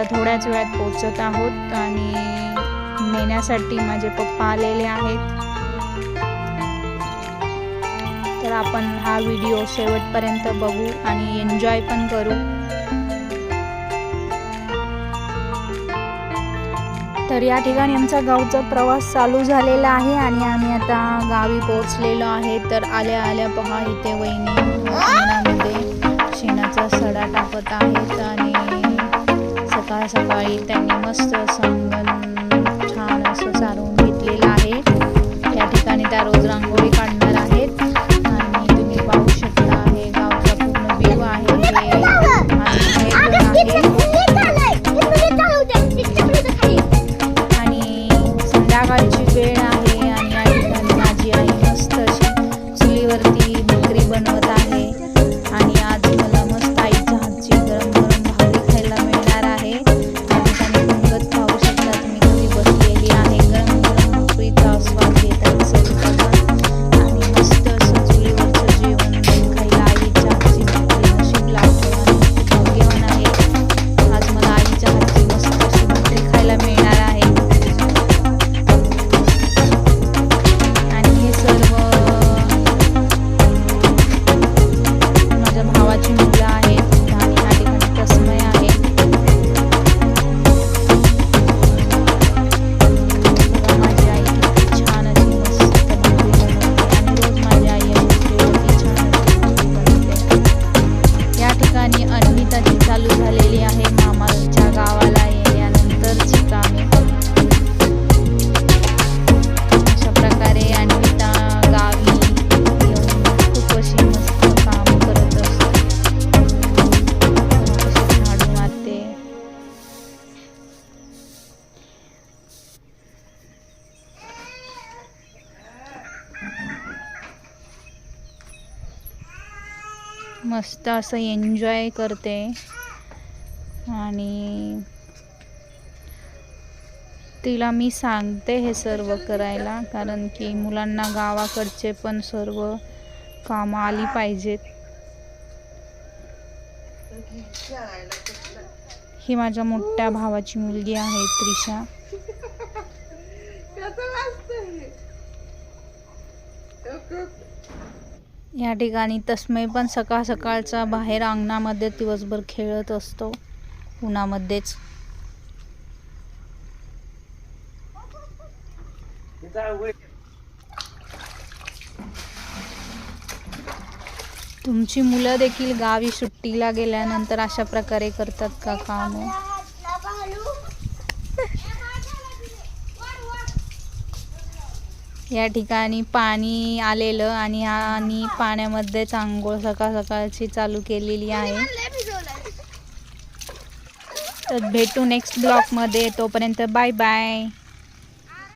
आता थोड्याच वेळात पोचत आहोत आणि नेण्यासाठी माझे पप्पा आलेले आहेत. तर आपण हा व्हिडिओ शेवटपर्यंत बघू आणि एन्जॉय पण करू. तर या ठिकाणी आमचा गावचा प्रवास चालू झालेला आहे आणि आम्ही आता गावी पोहोचलेलो आहे. तर आल्या आल्या पहा इथे वहिनी शेणाचा सडा टाकत आहेत आणि सकाळ सकाळी त्यांनी मस्त संगण छान असं सारून घेतलेलं आहे. त्या ठिकाणी त्या रोज रांगोळी काढणार आहे. मस्त असं एन्जॉय करते. आणि तिला मी सांगते हे सर्व करायला कारण की मुलांना गावाकडचे पण सर्व कामं आली पाहिजेत. ही माझ्या मोठ्या भावाची मुलगी आहे त्रिशा. या ठिकाणी तस्मय पण सकाळ सकाळचा बाहेर अंगणामध्ये दिवसभर खेळत असतो. उन्हामध्येच. तुमची मुलं देखील गावी सुट्टीला गेल्यानंतर अशा प्रकारे करतात का काम? या ठिकाणी पाणी आलेलं आणि आणि पाण्यामध्येच आंघोळ सकाळ सकाळची चालू केलेली आहे. तर भेटू नेक्स्ट ब्लॉकमध्ये तोपर्यंत बाय बाय